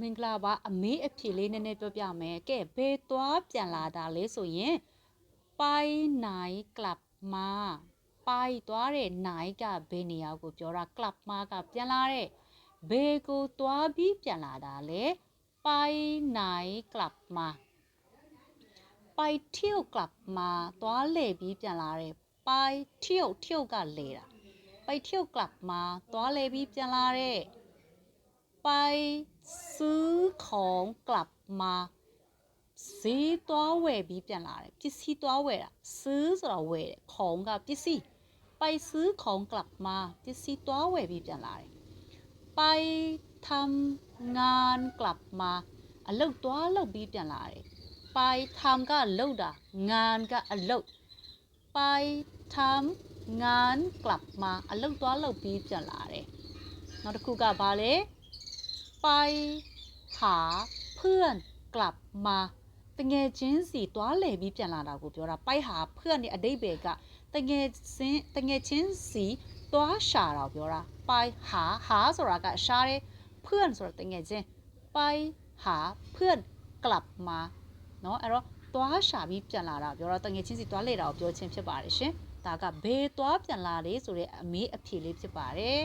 မင်္ဂလာပါအမေးအဖြေလေးနည်းနည်းပြောပြမယ်ကဲဘယ်သွားပြန်လာတာလဲဆိုရင်ပိုင်နိုင်ကလပ်မှာပိုင်သွားတဲ့နိုင်ကဘယ်နေရာကိုပြောတာကလပ်မှာကပြန်လာတဲ့ဘယ်ကိုသွားပြီးပြန်လာတာလဲပိုင်နိုင်ကလပ်မှာပိုင်ထျုတ်ကလပ်မှာသွားလေပြီးပြန်လာတဲ့ပိုင်ထျုတ်ထျုတ်ကလေတာပိုင်ထျုတ်ကလပ်မှာသွားလေပြီးပြန်လာတဲ့ ไปซื้อของกลับมาဈေးသွားဝယ်ပြီးပြန်လာတယ်ပစ္စည်းသွားဝယ်တာซื้อဆိုတာဝယ်တယ်ของကပစ္စည်းไปซื้อของกลับมาပစ္စည်းသွားဝယ်ပြီးပြန်လာတယ်ไปทำงานกลับมาအလုပ်သွားလုပ်ပြီးပြန်လာတယ်ไปทำကလုပ်တာงานကအလုပ်ไปทำงานกลับมาအလုပ်သွားလုပ်ပြီးပြန်လာတယ်နောက်တစ်ခုကဘာလဲ ไปหาเพื่อนกลับมาတငယ်ချင်းစီတွားလဲပြီးပြန်လာတာကိုပြောတာပိုက်ဟာเพื่อนရဲ့အတိတ်ပဲကတငယ်ချင်းတငယ်ချင်းစီတွားရှာတာကိုပြောတာပိုက်ဟာဟာဆိုတာကရှားတယ်เพื่อนဆိုတာတငယ်ချင်းပိုက်ဟာเพื่อนกลับมาเนาะအဲ့တော့တွားရှာပြီးပြန်လာတာပြောတော့တငယ်ချင်းစီတွားလဲတာကိုပြောချင်းဖြစ်ပါတယ်ရှင်ဒါကဘယ်တွားပြန်လာလေဆိုတဲ့အမေးအဖြေလေးဖြစ်ပါတယ်